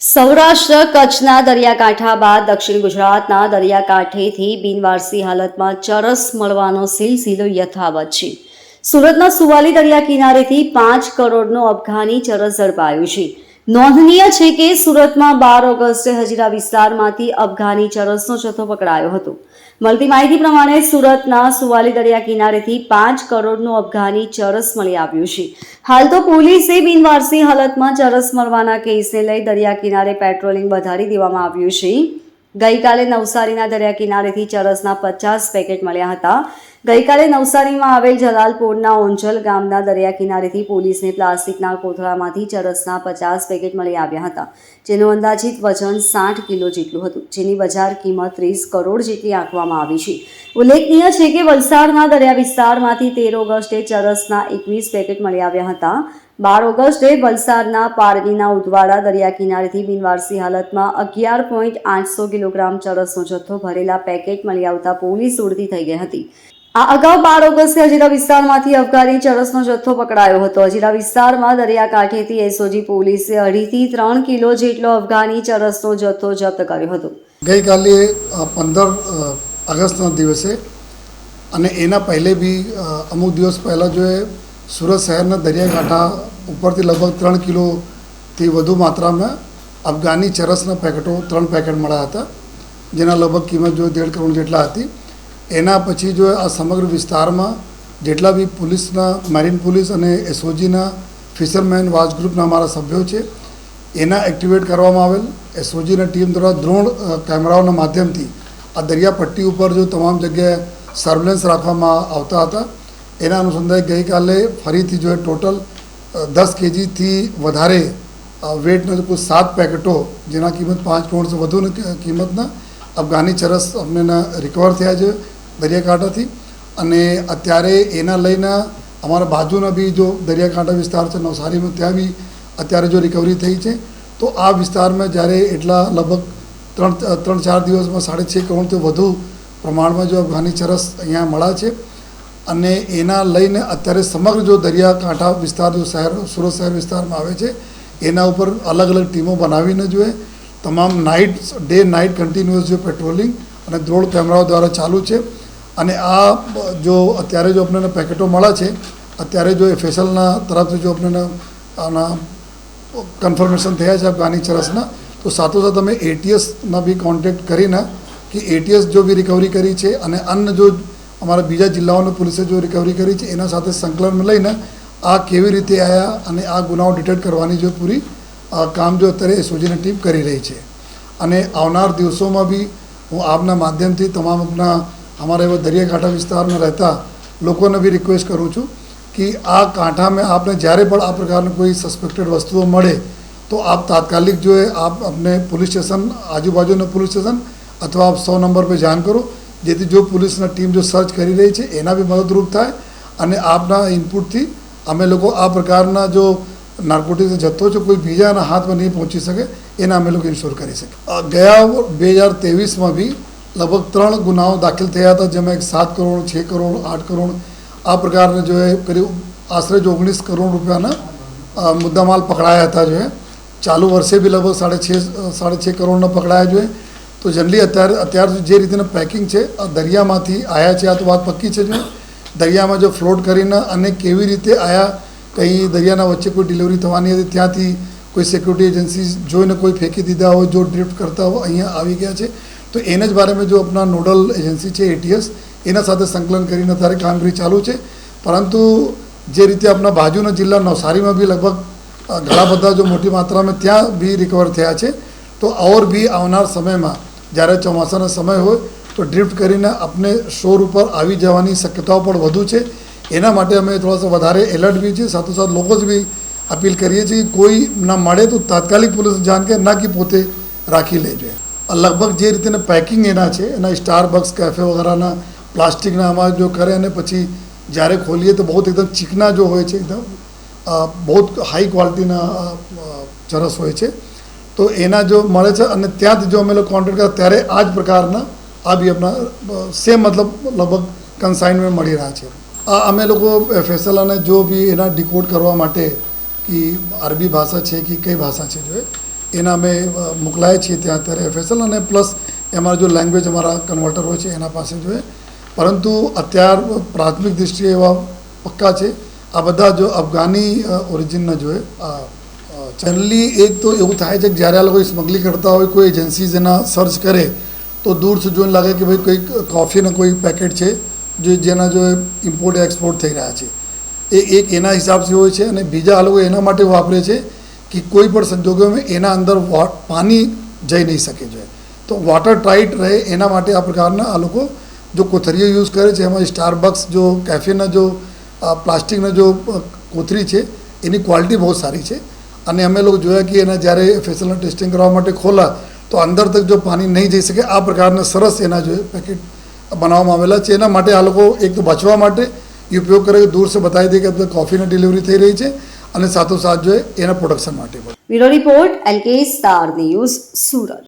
સૌરાષ્ટ્ર કચ્છના દરિયાકાંઠા બાદ દક્ષિણ ગુજરાતના દરિયાકાંઠેથી બિનવારસી હાલતમાં ચરસ મળવાનો સિલસિલો યથાવત છે. સુરતના સુવાલી દરિયા કિનારેથી પાંચ કરોડનું અફઘાની ચરસ ઝડપાયું છે. નોંધનીય છે કે સુરતમાં બાર ઓગસ્ટે હજીરા વિસ્તારમાંથી અફઘાની ચરસનો જથ્થો પકડાયો હતો. મળતી માહિતી પ્રમાણે સુરતના સુવાલી દરિયા કિનારેથી પાંચ કરોડનું અફઘાની ચરસ મળી આવ્યું છે. હાલ તો પોલીસે બિનવારસી હાલતમાં ચરસ મળવાના કેસને લઈ દરિયા કિનારે પેટ્રોલિંગ વધારી દેવામાં આવ્યું છે. ગઈકાલે નવસારીના દરિયા કિનારેથી ચરસના પચાસ પેકેટ મળ્યા હતા. ગઈકાલે નવસારીમાં આવેલ જલાલપોરના ઓંજલ ગામના દરિયા કિનારેથી પોલીસને પ્લાસ્ટિકના કોથળામાંથી ચરસના પચાસ પેકેટ મળી આવ્યા હતા, જેનું અંદાજિત વજન સાઠ કિલો જેટલું હતું. જેની બજાર કિંમત ત્રીસ કરોડ જેટલી આંકવામાં આવી છે. ઉલ્લેખનીય છે કે વલસાડના દરિયા વિસ્તારમાંથી તેર ઓગસ્ટે ચરસના એકવીસ પેકેટ મળી આવ્યા હતા. બાર ઓગસ્ટે વલસાડના પારડીના ઉદવાડા દરિયા કિનારેથી બિનવારસી હાલતમાં અગિયાર પોઈન્ટ આઠસો કિલોગ્રામ ચરસનો જથ્થો ભરેલા પેકેટ મળી આવતા પોલીસ ઉડતી થઈ ગઈ હતી. આ અગાઉ બાર ઓગસ્ટે અજીરા વિસ્તારમાંથી અફઘાની ચરસનો જથ્થો પકડાયો હતો. અજીરા વિસ્તારમાં દરિયાકાંઠેથી એસઓજી પોલીસે અઢીથી ત્રણ કિલો જેટલો અફઘાની ચરસનો જથ્થો જપ્ત કર્યો હતો. ગઈકાલે પંદર ઓગસ્ટના દિવસે અને એના પહેલે બી અમુક દિવસ પહેલાં જો એ સુરત શહેરના દરિયાકાંઠા ઉપરથી લગભગ ત્રણ કિલોથી વધુ માત્રામાં અફઘાની ચરસના પેકેટો ત્રણ પેકેટ મળ્યા હતા, જેના લગભગ કિંમત જો દેઢ કરોડ જેટલા હતી. એના પછી જો આ સમગ્ર વિસ્તારમાં જેટલા બી પોલીસના મેરીન પોલીસ અને એસઓજીના ફિશરમેન વાચ ગ્રુપના અમારા સભ્યો છે, એના એક્ટિવેટ કરવામાં આવેલ. એસઓજીના ટીમ દ્વારા દ્રોણ કેમેરાઓના માધ્યમથી આ દરિયા પટ્ટી ઉપર જો તમામ જગ્યાએ સર્વેલન્સ રાખવામાં આવતા હતા. એના અનુસંધાને ગઈકાલે ફરીથી જો ટોટલ દસ કેજીથી વધારે વેટના કુલ સાત પેકેટો, જેના કિંમત પાંચ કરોડ વધુની કિંમતના, અફઘાની ચરસ અમને રિકવર થયા છે. દરિયાકાંઠાથી. અને અત્યારે એના લઈને અમારા બાજુના બી જો દરિયાકાંઠા વિસ્તાર છે, નવસારીમાં ત્યાં બી અત્યારે જો રિકવરી થઈ છે, તો આ વિસ્તારમાં જ્યારે એટલા લગભગ ત્રણ ત્રણ, ચાર દિવસમાં સાડી છ કરોડથી વધુ પ્રમાણમાં જો અફઘાની ચરસ અહીંયા મળ્યા છે. અને એના લઈને અત્યારે સમગ્ર જો દરિયાકાંઠા વિસ્તાર, જો શહેર, સુરત શહેર વિસ્તારમાં આવે છે, એના ઉપર અલગ અલગ ટીમો બનાવીને જોઈએ. તમામ નાઇટ ડે નાઇટ કન્ટિન્યુઅસ જો પેટ્રોલિંગ અને દ્રોણ કેમેરાઓ દ્વારા ચાલુ છે. અને આ જો અત્યારે જો આપણને પેકેટો મળ્યા છે, અત્યારે જો એ ફેસલના તરફથી જો આપણને આના કન્ફર્મેશન થયા છે આ ચરસના, તો સાથોસાથ અમે એટીએસના બી કોન્ટેક્ટ કરીને કે એટીએસ જો બી રિકવરી કરી છે અને અન્ય જો અમારા બીજા જિલ્લાઓની પોલીસે જો રિકવરી કરી છે, એના સાથે સંકલન લઈને આ કેવી રીતે આવ્યા અને આ ગુનાઓ ડિટેક્ટ કરવાની જો પૂરી કામ જો અત્યારે એસઓજીની ટીમ કરી રહી છે. અને આવનાર દિવસોમાં બી હું આપના માધ્યમથી તમામ આપના અમારા એવા દરિયાકાંઠા વિસ્તારમાં રહેતા લોકોને બી રિક્વેસ્ટ કરું છું કે આ કાંઠામાં આપને જ્યારે પણ આ પ્રકારની કોઈ સસ્પેક્ટેડ વસ્તુઓ મળે તો આપ તાત્કાલિક જો એ આપ अपने પોલીસ સ્ટેશન આજુબાજુના પોલીસ સ્ટેશન અથવા આપ સો નંબર પર જાણ કરો જેથી જો પોલીસના ટીમ જો સર્ચ કરી રહી છે એના બી મદદરૂપ થાય અને આપના ઇનપુટથી અમે લોકો આ પ્રકારના જો નાર્કોટિક્સ જથ્થો છે કોઈ બીજાના હાથમાં નહીં પહોંચી શકે એના અમે લોકો ઇન્શ્યોર કરી શકીએ અ, ગયા બે હજાર ત્રેવીસમાં બી લગભગ ત્રણ ગુનાઓ દાખલ થયા હતા, જેમાં એક સાત કરોડ, છ કરોડ, આઠ કરોડ, આ પ્રકારના જો એ કરીબ આશરે જો ઓગણીસ કરોડ રૂપિયાના મુદ્દામાલ પકડાયા હતા જો. ચાલુ વર્ષે બી લગભગ સાડે છ સાડે છ કરોડના પકડાયા જોઈએ તો જનરલી અત્યારે, અત્યાર જે રીતના પેકિંગ છે, આ દરિયામાંથી આવ્યા છે, આ તો વાત પક્કી છે જો દરિયામાં જો ફ્લોટ કરીને અને કેવી રીતે આયા, કંઈ દરિયાના વચ્ચે કોઈ ડિલિવરી થવાની હતી, ત્યાંથી કોઈ સિક્યુરિટી એજન્સી જોઈને કોઈ ફેંકી દીધા હોય, જો ડ્રિફ્ટ કરતા હોય, અહીંયા આવી ગયા છે. તો એને જ બારેમાં જો આપણા નોડલ એજન્સી છે એટીએસ એના સાથે સંકલન કરીને અત્યારે કામગીરી ચાલુ છે. પરંતુ જે રીતે આપણા બાજુના જિલ્લા નવસારીમાં બી લગભગ ઘણા બધા જો મોટી માત્રામાં ત્યાં બી રિકવર થયા છે, તો ઓર બી આવનાર સમયમાં, જ્યારે ચોમાસાનો સમય હોય, તો ડ્રિફ્ટ કરીને આપણે શોર ઉપર આવી જવાની શક્યતાઓ પણ વધુ છે. એના માટે અમે થોડા વધારે એલર્ટ બી છીએ સાથોસાથ લોકો જ બી અપીલ કરીએ છીએ કોઈ ના મળે તો તાત્કાલિક પોલીસ જાણ કે, ના કે પોતે રાખી લેજો. લગભગ જે રીતેના પેકિંગ એના છે, એના સ્ટાર બક્સ કેફે વગેરેના પ્લાસ્ટિકના આમાં જો કરે અને પછી જ્યારે ખોલીએ તો બહુ એકદમ ચીકના જો હોય છે, એકદમ બહુ હાઈ ક્વોલિટીના ચરસ હોય છે. તો એના જો મળે છે અને ત્યાંથી જો અમે લોકો કોન્ટેક્ટ કરતા ત્યારે આ જ પ્રકારના આ બી આપણા સેમ મતલબ લગભગ કન્સાઇનમેન્ટ મળી રહ્યા છે. આ અમે લોકો ફેસલાને જો બી એના ડિકોડ કરવા માટે કે અરબી ભાષા છે કે કઈ ભાષા છે જો એના અમે મોકલાય છીએ ત્યાં અત્યારે એફએસએલ અને પ્લસ એમાં જો લેંગ્વેજ અમારા કન્વર્ટર હોય છે એના પાસે જોઈએ. પરંતુ અત્યાર પ્રાથમિક દૃષ્ટિએ એવા પક્કા છે. આ બધા જો અફઘાની ઓરિજિનના જોઈએ. જનરલી એક તો એવું થાય છે કે જ્યારે આ લોકો સ્મગલિંગ કરતા હોય, કોઈ એજન્સીઝ એના સર્ચ કરે, તો દૂરથી જોઈને લાગે કે ભાઈ કોઈ કોફીના કોઈ પેકેટ છે, જે જેના જો ઇમ્પોર્ટ એક્સપોર્ટ થઈ રહ્યા છે. એ એક એના હિસાબથી હોય છે અને બીજા આ લોકો એના માટે વાપરે છે. કે કોઈ પણ સંજોગોમાં એના અંદર પાણી જઈ નહીં શકે છે. તો વોટર ટાઈટ રહે એના માટે આ પ્રકારના આ લોકો જો કોથરીઓ યુઝ કરે છે, એમાં સ્ટારબક્સ જો કેફેના જો પ્લાસ્ટિકના જો કોથરી છે, એની ક્વોલિટી બહુ સારી છે. અને અમે લોકો જોયા કે એના જ્યારે ફેસલના ટેસ્ટિંગ કરવા માટે ખોલા, તો અંદર તક જો પાણી નહીં જઈ શકે, આ પ્રકારના સરસ એના જો પેકેટ બનાવવામાં આવેલા છે. એના માટે આ લોકો એક તો બચવા માટે ઉપયોગ કરે, દૂર સે બતાવી દે કે કોફીની ડિલિવરી થઈ રહી છે. અને સાથોસાથ જોઈએ એના પ્રોડક્શન માટે પણ. Bureau report LK star news Surat.